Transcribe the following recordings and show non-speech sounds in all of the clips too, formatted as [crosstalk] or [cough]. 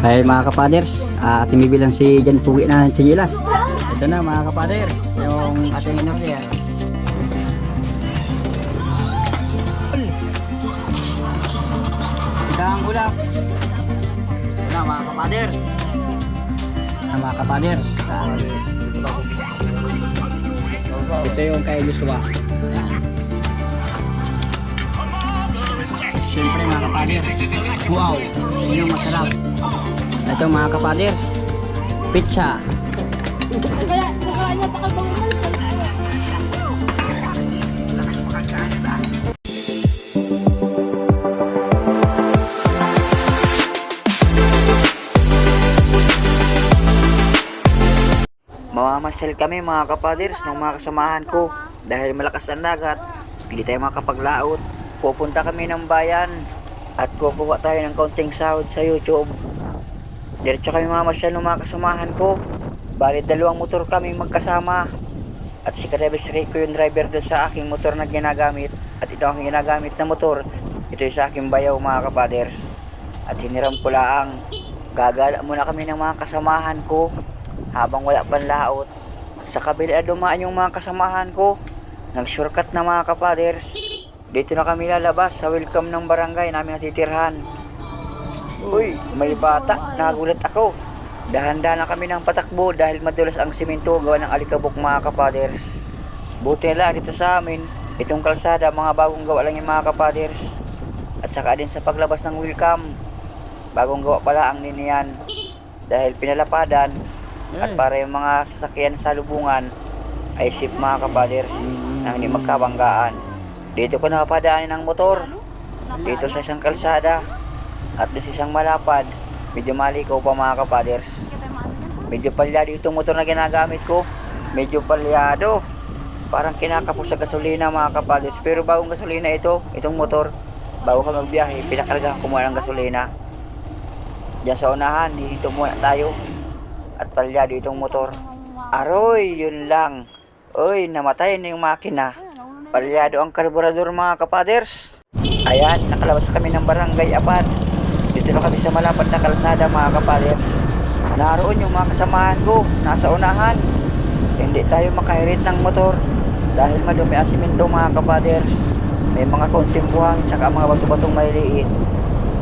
Kaya mga kapaders, uh, timibilang si Jan Pugi na ng Chinilas. Ito na mga kapaders, yung ating inorder. Isang ulap. Ito na mga kapaders. Na mga kapaders. ah, ito yung kay Joshua. Siyempre mga kapader. Wow, yun yung masarap. Ito mga kapader. Pizza. Mamamasyal kami mga kapaders ng mga kasamahan ko dahil malakas ang dagat. Hindi tayo makapaglaot. Pupunta kami ng bayan at kukuha tayo ng kaunting sahod sa YouTube. Diretso kami mamasyal ng mga kasamahan ko. Bali dalawang motor kami magkasama. At si Karebes Rico yung driver doon sa aking motor na ginagamit. At ito ang ginagamit na motor. Ito yung sa aking bayaw mga kapaders. At hiniram ko laang. Gagala muna kami ng mga kasamahan ko habang wala pang laot. Sa kabila dumaan yung mga kasamahan ko. Nag-shortcut na mga kapaders. Dito na kami lalabas sa welcome ng barangay namin natitirhan. Uy, may bata. Nagulat ako. Dahan-dahan na kami ng patakbo dahil madulas ang simento gawa ng alikabok mga kapaders. Buti na lang dito sa amin, itong kalsada mga bagong gawa lang yung mga kapaders. At saka din sa paglabas ng welcome, bagong gawa pala ang niniyan. Dahil pinalapadan, at para yung mga sasakyan sa lubungan ay safe mga kapaders na hindi magkabanggaan. Dito ko napadaanin ng motor. Dito sa isang kalsada at sa isang malapad. Medyo malikaw pa mga kapaders. Medyo palyado itong motor na ginagamit ko. Medyo palyado. Parang kinakapos sa gasolina mga kapaders. Pero bagong gasolina ito, itong motor. Bago ka magbiyahe, pinakargahan ko muna ng gasolina. Diyan sa unahan, dito muna tayo at palyado itong motor. Aroy, yun lang. Uy, namatay na yung makina. Palyado ang karburador mga kapaders. Ayan, nakalabas kami ng barangay Abad. Dito na kami sa malapad na kalsada mga kapaders. Naroon yung mga kasamahan ko, nasa unahan. Hindi tayo makahirit ng motor dahil madumi ang simento mga kapaders. May mga kaunting buhangin saka mga bato-batong maliliit.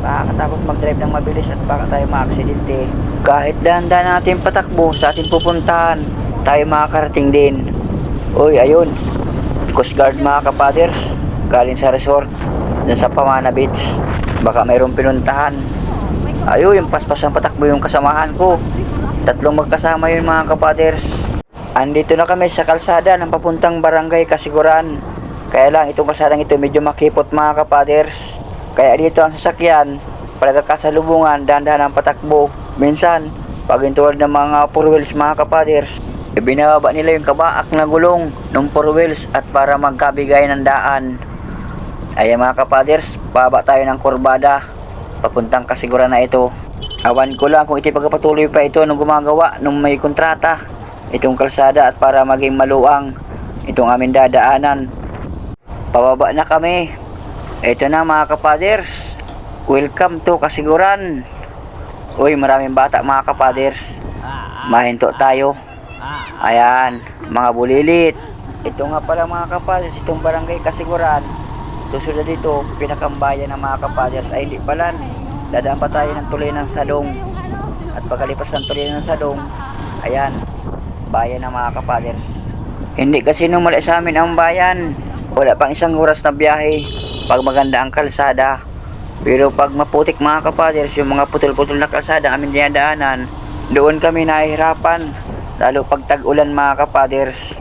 Nakakatakot mag-drive ng mabilis at baka tayo maaksidente. Kahit dahan-dahan natin patakbo sa ating pupuntahan, tayo makakarating din. Uy, ayun. Coast Guard mga kapaders, galing sa resort, dun sa Pamana Beach. Baka mayroong pinuntahan. Ayun, yung paspas ang patakbo yung kasamahan ko. Tatlong magkasama yun mga kapaders. Andito na kami sa kalsada ng papuntang barangay Kasiguran. Kaya lang itong kalsadang ito medyo makipot mga kapaders. Kaya dito ang sasakyan, palagkakasalubungan, dahan-dahan ang patakbo. Minsan, pag ng mga four wheels mga kapaders, ibinababa nila yung kabaak na gulong ng four wheels at para magkabigay ng daan. Ayan mga kapaders, baba tayo ng kurbada. Papuntang kasiguran na ito. Awan ko lang kung iti pagpatuloy pa ito nung gumagawa nung may kontrata. Itong kalsada at para maging maluang itong aming dadaanan. Pababa na kami. Ito na mga kapaders. Welcome to Kasiguran. Uy, maraming bata mga kapaders. Mahinto tayo. Ayan, mga bulilit. Ito nga pala mga kapaders, itong barangay Kasiguran. Susunod dito, pinakambayan ng mga kapaders ay pala. Dadaan pa tayo ng tuloy ng salong. At pagkalipas ng tuloy ng salong, ayan, bayan ng mga kapaders. Hindi kasi nung mali sa amin ang bayan. Wala pang isang oras na biyahe pag maganda ang kalsada. Pero pag maputik mga kapaders, yung mga putol-putol na kalsada aming dinadaanan, doon kami nahihirapan. Lalo pag tag-ulan mga kapaders.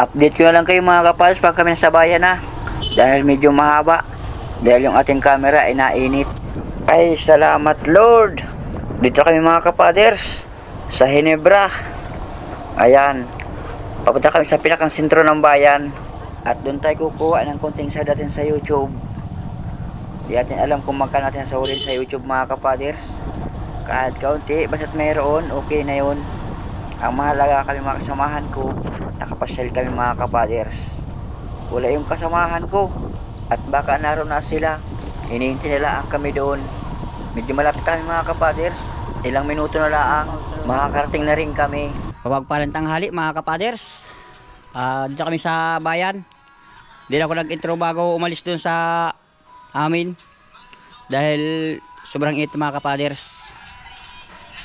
Update ko na lang kayo mga kapaders pag kami nasa bayan na. Dahil medyo mahaba. Dahil yung ating camera ay nainit. Ay, salamat Lord! Dito kami mga kapaders. Sa Hinebra. Ayan. Papunta kami sa pinakang sentro ng bayan. At doon tayo kukuha ng konting sa natin sa YouTube. Di natin alam kung magkano natin sasahurin sa YouTube mga kapaders. Kahit kaunti, basta't mayroon, okay na yun. Ang mahalaga kami mga kasamahan ko, nakapasyal kami mga kapaders. Wala yung kasamahan ko. At baka naroon na sila. Hinihintay nila ang kami doon. Medyo malapit kami mga kapaders. ilang minuto na lang, makakarating na rin kami. Pabagpalang tanghali mga kapaders. Ah, dito kami sa bayan. Na ako nag-intro bago umalis dun sa amin. Dahil sobrang init mga kapaders.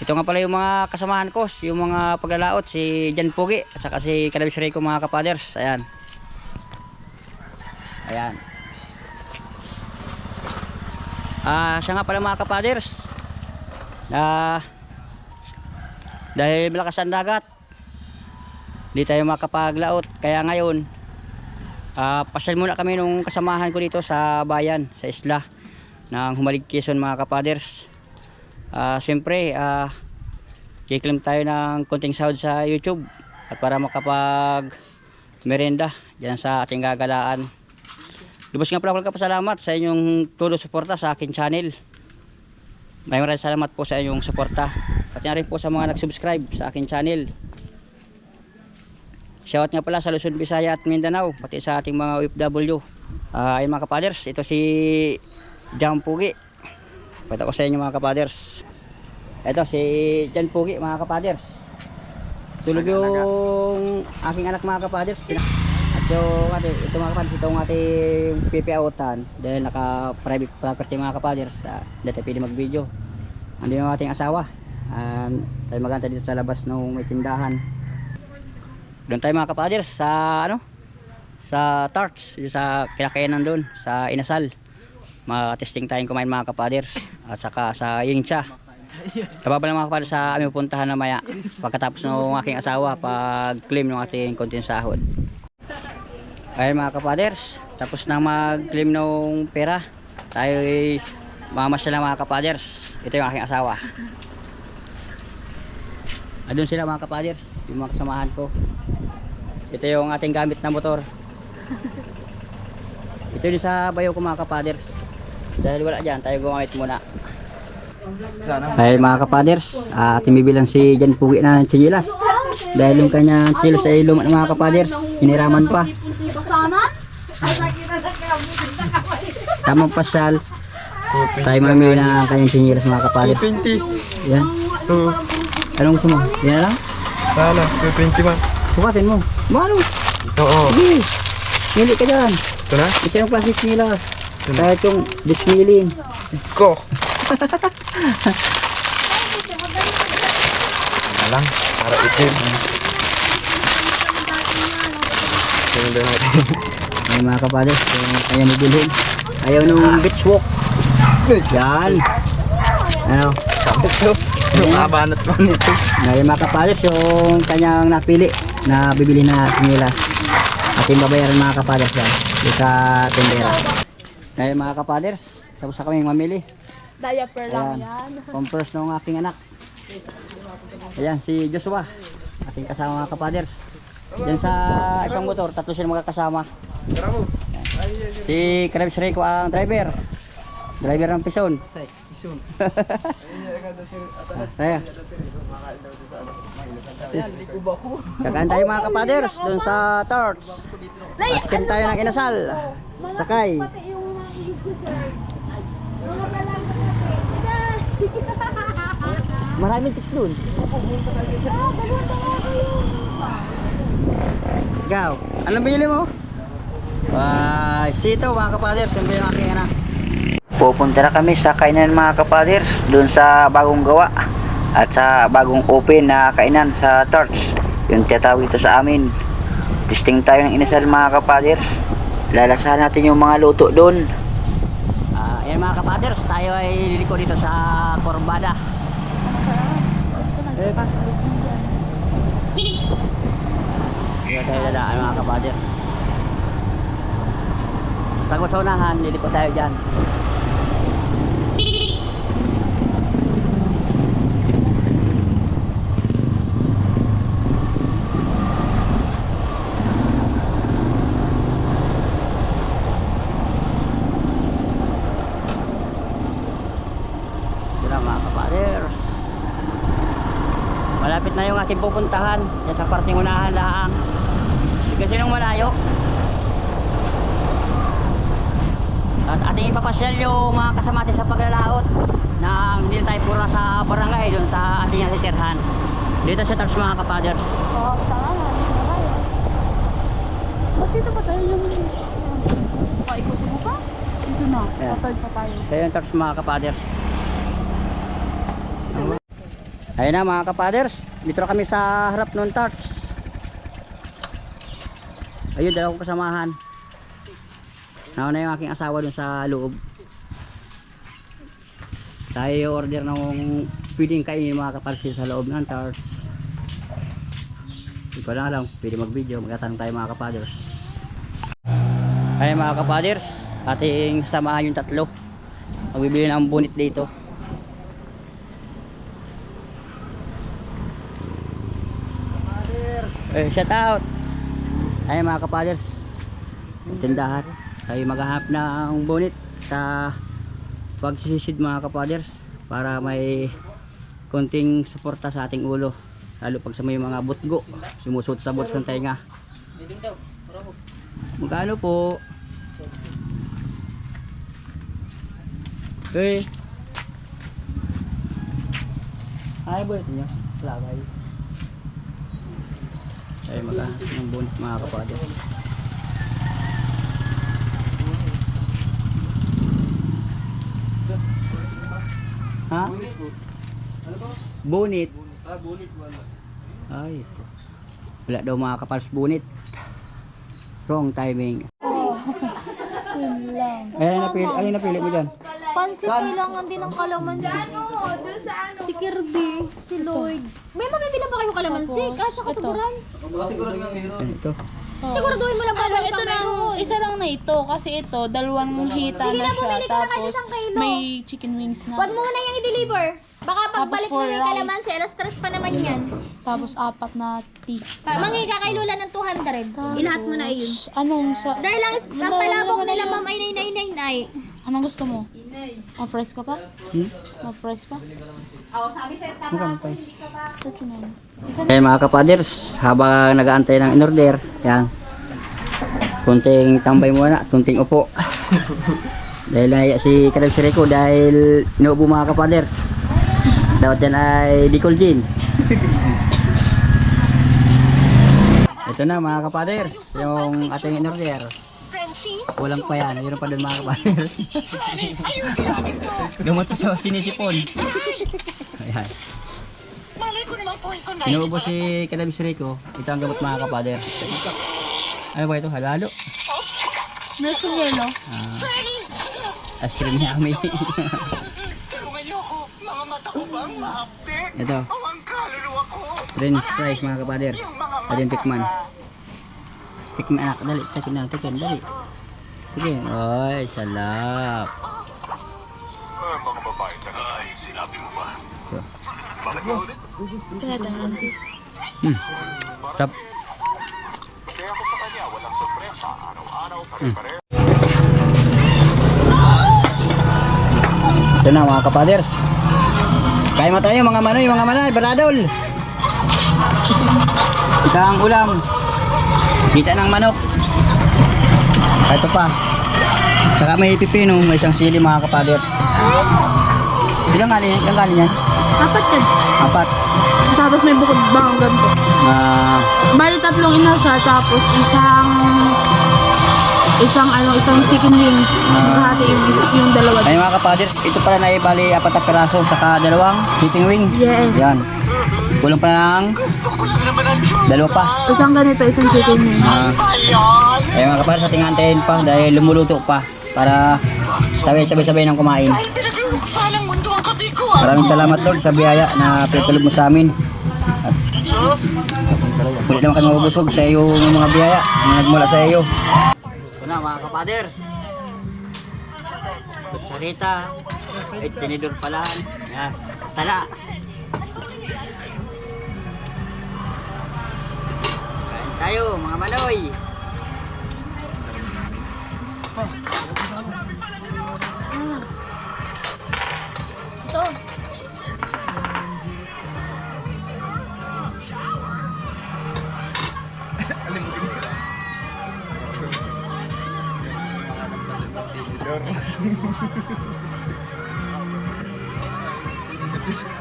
Ito nga pala yung mga kasamahan ko, yung mga paglalaot, si Jan Pugi at saka si Kanabis Rico mga kapaders. Ayan. Ayan. Ah, siya nga pala mga kapaders. Ah, dahil malakas ang dagat, di tayo makapaglaot. Kaya ngayon, ah pasyal muna kami nung kasamahan ko dito sa bayan, sa isla ng Humalig Quezon mga kapaders. Ah Siyempre, ah kiklim tayo ng konting sahod sa YouTube at para makapag merenda dyan sa ating gagalaan. Lubos nga pala ako nagkapasalamat sa inyong todo suporta sa aking channel. Maraming maraming salamat po sa inyong suporta. Pati na rin po sa mga nag-subscribe sa aking channel. Shoutout nga pala sa Luzon, Visaya at Mindanao, pati sa ating mga OFW. Ah, ayun mga kapaders, ito si Jam Pugi. Pata ko sa inyo mga kapaders. Ito si Jan Pugi mga kapaders. Tulog yung aking anak mga kapaders. Yung ate, ito mga kapaders, itong ating pipiautan dahil naka private property mga kapaders. Uh, hindi tayo pwede mag-video. Ando yung ating asawa. Um, tayo maganta dito sa labas ng may tindahan. Doon tayo mga kapaders sa ano? Sa tarts, sa kinakainan doon, sa inasal. Mga-testing tayong kumain mga kapaders. At saka sa Yingcha. Kababa lang mga kapaders sa aming pupuntahan na maya. Pagkatapos ng aking asawa, pag-claim ng ating konting sahod. Ay mga kapaders, tapos na mag-claim ng pera. Tayo ay mamasyal na mga kapaders. Ito yung aking asawa. Andun sila mga kapaders, yung mga kasamahan ko. Ito yung ating gamit na motor. Ito yung sa bayo ko mga kapaders. Dahil wala dyan, tayo gumamit muna. Ay mga kapaders, uh, timibilang si Jan Pugi na ng chinilas. Dahil yung kanyang chinilas ay luma ng mga kapaders, hiniraman pa. Tamang pasyal. Tayo mamili na ang kanyang chinilas mga kapaders. 20. Yan. Oo. Anong gusto mo? Yan na lang? Sana, 20 man. Sukatin mo. Mano? Oo. Sige. Mili ka dyan. Ito na? Ito yung plastic nila. Kahit yung dismilin. Ko. [laughs] Wala lang. Para itim. Din natin. Ay mga kapatid, yung kanya mo bilhin. Ayaw nung beach walk. Yan. Ano? Yung abanat mo nito. Ngayon mga kapatid, yung kanyang napili na bibili na sinilas. Ating babayaran mga kapatid yan. Sa tindera. Ngayon mga kapatid, tapos na kami mamili. Diaper lang yan. [laughs] Pampers ng aking anak. Ayan, si Joshua. Ating kasama mga kapaders. Diyan sa isang motor, tatlo sila magkakasama. Si Krebs Rico ang driver. Driver ng pison. Kaya. [laughs] Kakaan tayo mga kapaders doon sa Torch. At kin tayo ng inasal. Sakay. Maraming chicks doon. Ikaw, anong binili mo? Ah, sito mga kapaders, yung yung aking anak. Pupunta na kami sa kainan mga kapaders doon sa bagong gawa at sa bagong open na kainan sa Torch. Yung tinatawag dito sa amin. Testing tayo ng inasal mga kapaders. Lalasahan natin yung mga luto doon. Ah, yan mga kapaders, tayo ay liliko dito sa Corbada. Dito tayo dadaan mga kapaders. Tago sa unahan, liliko tayo dyan. Sila mga kapaders. Malapit na yung ating pupuntahan. Yan sa parting unahan laang. Kasi nung malayo. At ating ipapasyal yung mga kasama natin sa paglalaot. nang hindi tayo pura sa barangay doon sa ating natitirhan. Dito sa Tarps mga kapaders. Oo, na tayo. Ba't dito pa tayo yung... Paikutin mo pa? Dito na. Yeah. Tatawid pa tayo. Kaya yung Tarps mga kapaders. Ayun na mga kapaders. Dito kami sa harap ng Tarps. Ayun, dalawa kong kasamahan. Nauna yung aking asawa dun sa loob. Tayo order ng pwedeng kainin mga kapaders sa loob ng Tarps. Hindi ko lang alam, pwede mag-video, magkatanong tayo mga kapaders. Ayun mga kapaders, ating samahan yung tatlo. Magbibili ng bunit dito. Eh, shout out. Ayun mga kapaders. Tindahan. Tayo maghahanap ng bonit sa pagsisisid mga kapaders para may konting suporta sa ating ulo. Lalo pag sa may mga butgo sumusot sa butos ng tainga magkano po? Eh ay bonit nyo lagay ay maghahanap ng bonit mga kapaders Ha? Bunit. Ah, bunit wala. Ay. Wala daw mga kapals bunit. Wrong timing. Yun lang. Ay, napili, alin napili mo dyan? Pansit kailangan din ng kalamansi. Si Kirby, si Lloyd. May mabibila ba kayo kalamansi? Kahit sa kasuguran. Yan, ito. Siguraduhin mo lang ba Ano, ito lang, isa lang na ito. Kasi ito, dalawang hita na na, siya. Tapos, may chicken wings na. Huwag mo muna yung i-deliver. Baka pagbalik mo yung kalamansi, alas tres pa naman yan. Tapos, apat na tea. Pa, mangi ka kay Lola ng 200. Ilahat mo na iyon. Anong sa... Dahil lang, ang palabok nila ma'am ay nay nay nay nay. Anong gusto mo? Ma-price ka pa? Hmm? Ma-price pa? Magkano pa? 39. Isa Kaya mga kapaders, habang nag-aantay ng in-order, yan. Kunting tambay muna, kunting upo. [laughs] dahil naiya si Kadal Sirico dahil inuubo mga kapaders. Dapat yan ay Dicol Gin. [laughs] Ito na mga kapaders, yung ating in-order. Walang pa yan, mayroon pa doon mga kapaders. Gamot sa sinisipon. Ayan. Inuubo si Kalabis Rico. Ito ang gamot mga kapader. Ano ba ito? Halalo? Kong yelo. Ah, ice cream niya kami. ito. French fries mga kapader. Atin tikman. Tikman anak. Dali. Tikin na. Tikin. Dali. Sige. Ay, salap. Kaya ganun. Hmm. Tap. Ito na mga kapaders. Kaya mo tayo mga manoy, mga manoy, baradol. Ito ang ulam. Kita ng manok. Ito pa. Saka may pipino, may isang sili mga kapaders. Ilang gali, ilang gali yan? Apat yan. Apat. Tapos may bukod bang ganito. Ah, Bali tatlong inasa, tapos isang isang ano, isang chicken wings. Magkahati yung, yung dalawa. Ay mga kapaders, ito pala na ibali apat na piraso saka dalawang chicken wings. Yes. Yan. Kulang pa ng dalawa pa. Isang ganito, isang chicken wings. Ah. ay mga kapaders, ating antayin pa dahil lumuluto pa para sabay sabay-sabay ng kumain. Maraming salamat Lord sa biyaya na pinatulog mo sa amin. At muli naman kami mabubusog sa iyo ng mga biyaya na nagmula sa iyo. Ito na mga kapaders. Kutsarita. Ay, tinidor pala. Yan. Sala. Tayo mga maloy. Ito. [laughs]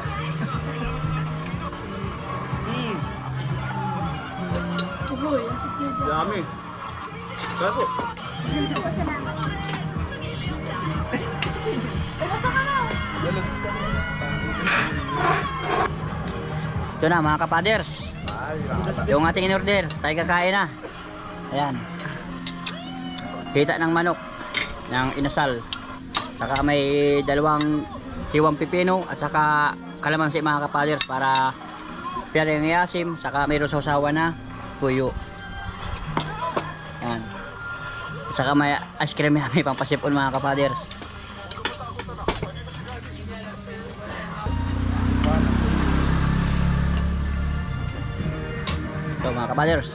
Dami. Kaya po. Ito na mga kapaders. Yung ating in-order, tayo kakain na. Ayan. Kita ng manok ng inasal. Saka may dalawang hiwang pipino at saka kalamansi mga kapaders para piyara yung yasim. Saka mayroon sausawa na puyo. Saka may ice cream na [laughs] may pampasipon mga kapaders. Ito mga kapaders.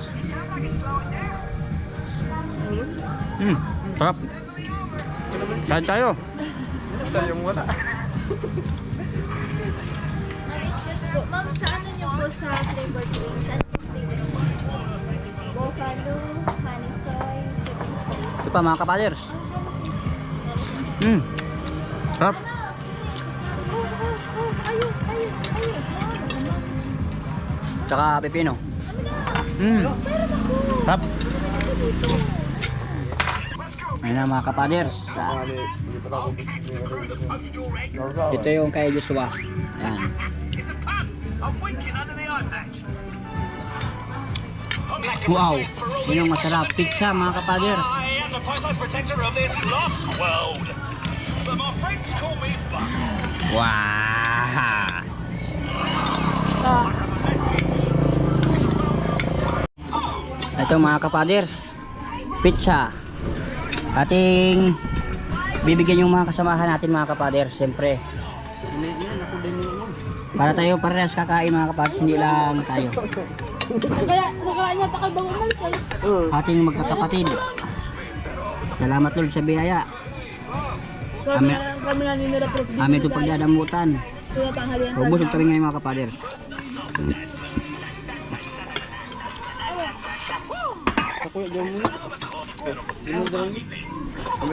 Hmm, sarap. Kain tayo. Tayong wala. Ma'am, sa ano niyo po sa flavor drinks? Pa mga kapaders. Hmm, sarap. Tsaka pepino. Hmm, sarap. Ayun na mga kapaders. Ito yung kay Joshua. Ayan. Wow, yun ang masarap. Pizza mga kapaders. The precise protector of this lost world. But my friends call me Buck. Wow! Ito mga kapaders, pizza. Ating bibigyan yung mga kasamahan natin mga kapaders, siyempre. Para tayo parehas kakain mga kapaders, hindi lang tayo. Ating magkakapatid. Salamat Lord sa biyaya. Kami, Amen. kami nga ninira proof dito. Amin itong pagdadamutan. Kaya tanghalian Ubusog kami ngayon mga kapaders. Kami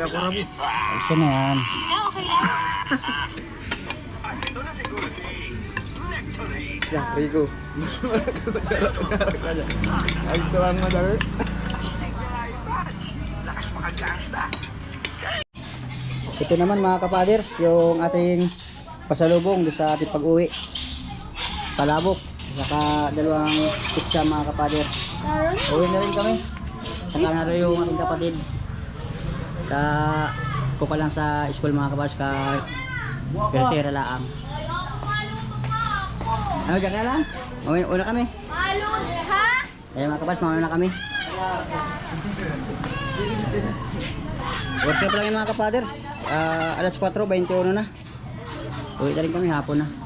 ako rami. Gusto na yan. Ya, Rico. Ay, ito ang madali. Ito naman mga kapaders, yung ating pasalubong sa ating pag-uwi. Palabok, saka dalawang pizza mga kapaders. Uwi na rin kami. Saka na yung ating kapatid. Sa kuka lang sa school mga kapaders, ka Pertera laang. Ano dyan ka lang? Una, una kami. Malun, ha? Ayan mga kapaders, mauna na kami. Workshop lang yung mga kapaders. Ah, alas 4.21 na. Uwi na rin kami hapon na.